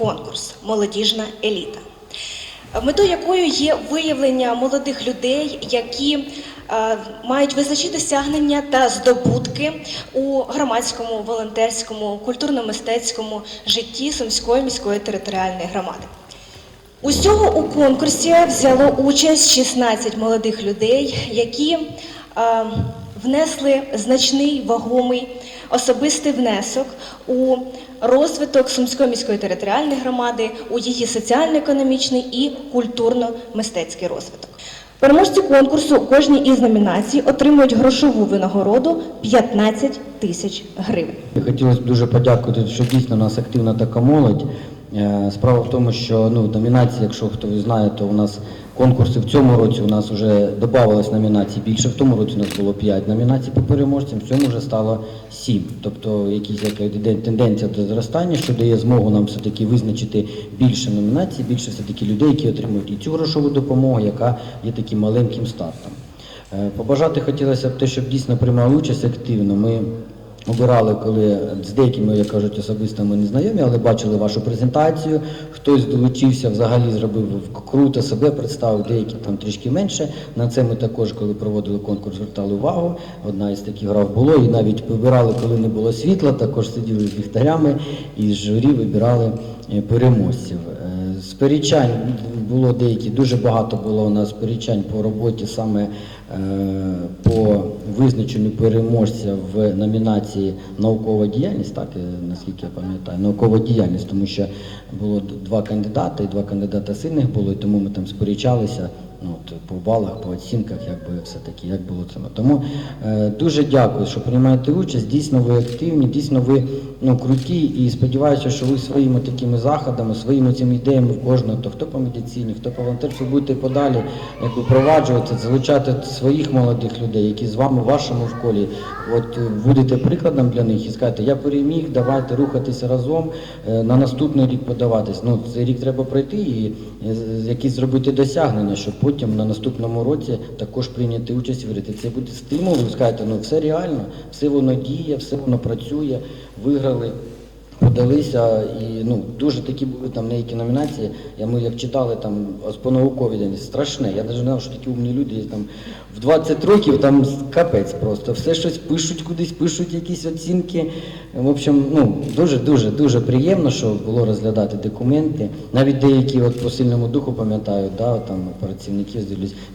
конкурс Молодіжна еліта, метою якою є виявлення молодих людей, які е, мають визначні досягнення та здобутки у громадському, волонтерському, культурно-мистецькому житті Сумської міської територіальної громади. Усього у конкурсі взяло участь 16 молодих людей, які е, внесли значний вагомий особистий внесок у розвиток Сумської міської територіальної громади, у її соціально-економічний і культурно-мистецький розвиток. Переможці конкурсу кожній із номінацій отримують грошову винагороду 15 тисяч гривень. Хотілося б дуже подякувати, що дійсно у нас активна така молодь. Е, Справа в тому, що ну, номінації, якщо хто знає, то у нас конкурси в цьому році у нас вже додавалось номінацій більше. В тому році у нас було 5 номінацій по переможцям, в цьому вже стало 7. Тобто якісь тенденція до зростання, що дає змогу нам все-таки визначити більше номінацій, більше все-таки людей, які отримують і цю грошову допомогу, яка є таким маленьким стартом. Е, Побажати хотілося б те, щоб дійсно приймали участь активно. Ми обирали, коли з деякими, як кажуть, особисто ми не знайомі, але бачили вашу презентацію. Хтось долучився, взагалі зробив круто себе, представив, деякі там трішки менше. На це ми також, коли проводили конкурс, звертали увагу. Одна із таких грав було, і навіть вибирали, коли не було світла, також сиділи з ліхтарями і з журі вибирали е, переможців. Е, Сперечань було деякі, дуже багато було у нас сперечань по роботі саме по визначенню переможця в номінації наукова діяльність, так е, наскільки я пам'ятаю, наукова діяльність, тому що було два кандидати, і два кандидата сильних було, і тому ми там сперечалися. Ну, от, по балах, по оцінках, якби все-таки, як було це. Тому е, дуже дякую, що приймаєте участь. Дійсно, ви активні, дійсно ви ну, круті і сподіваюся, що ви своїми такими заходами, своїми цими ідеями кожного, то хто по медицині, хто по волонтерству, будете подалі якби, впроваджувати, залучати своїх молодих людей, які з вами в вашому школі. От будете прикладом для них і скажете, я переміг, давайте рухатися разом, е, на наступний рік подаватись. Ну, цей рік треба пройти і якісь зробити досягнення, щоб потім на наступному році також прийняти участь в ряді. Це буде стимул, ви ну все реально, все воно діє, все воно працює, виграли. Подалися і ну дуже такі були там деякі номінації. Я ми як читали там по науковій день страшне. Я навіть не знав, що такі умні люди там в 20 років там капець просто. Все щось пишуть кудись, пишуть якісь оцінки. В общем, ну дуже дуже дуже приємно, що було розглядати документи. Навіть деякі от по сильному духу пам'ятаю, да, там працівників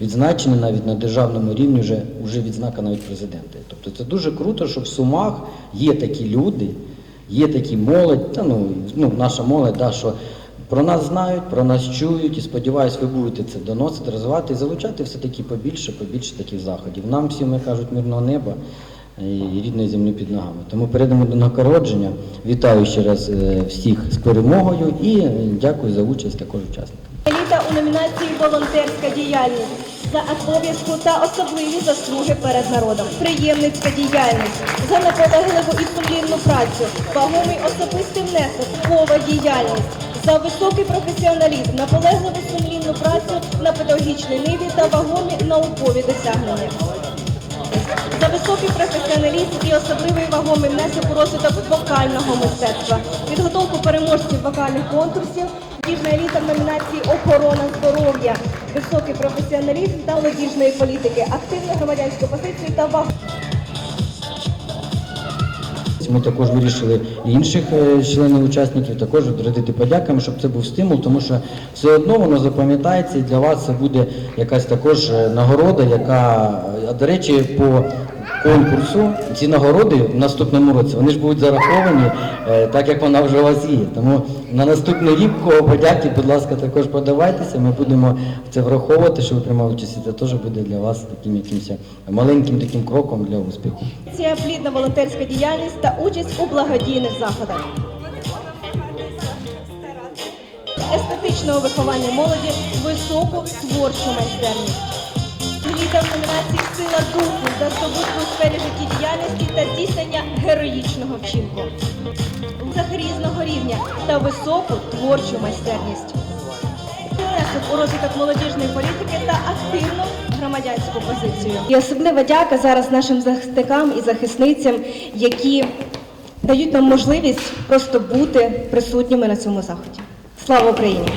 відзначені навіть на державному рівні вже, вже відзнака навіть президента. Тобто це дуже круто, що в Сумах є такі люди. Є такі молодь, та ну, ну наша молодь, да, що про нас знають, про нас чують, і сподіваюсь, ви будете це доносити, розвивати і залучати все-таки побільше, побільше таких заходів. Нам всім, як кажуть, мирного неба і рідної землі під ногами. Тому перейдемо до нагородження. Вітаю ще раз е, всіх з перемогою і дякую за участь також учасникам. Еліта у номінації Волонтерська діяльність за обов'язку та особливі заслуги перед народом, приємницька діяльність, за наполегливу і сумлінну працю, вагомий особистий внесок, мова діяльність, за високий професіоналізм, наполегливу сумлінну працю на педагогічній ниві та вагомі наукові досягнення. За високий професіоналізм і особливий вагомий внесок у розвиток вокального мистецтва, підготовку переможців вокальних конкурсів, молодіжна еліта в номінації Охорона здоров'я, високий професіоналізм та молодіжної політики, активну громадянську позицію та вагу. Ми також вирішили і інших е, членів учасників також відрядити подяками, щоб це був стимул, тому що все одно воно запам'ятається і для вас це буде якась також е, нагорода, яка, е, до речі, по конкурсу ці нагороди в наступному році вони ж будуть зараховані, е, так як вона вже у вас є. Тому на наступний рік кого подяки, будь ласка, також подавайтеся. Ми будемо це враховувати, що ви приймали участь. Це теж буде для вас таким якимось маленьким таким кроком для успіху. Це плідна волонтерська діяльність та участь у благодійних заходах. Естетичного виховання молоді, високу творчу майстерність. Ліда в номінації Сила духу за здобутку у сфері життєдіяльності та здійснення героїчного вчинку. Внесок різного рівня та високу творчу майстерність. У розвиток молодіжної політики та активну громадянську позицію. І особлива дяка зараз нашим захисникам і захисницям, які дають нам можливість просто бути присутніми на цьому заході. Слава Україні!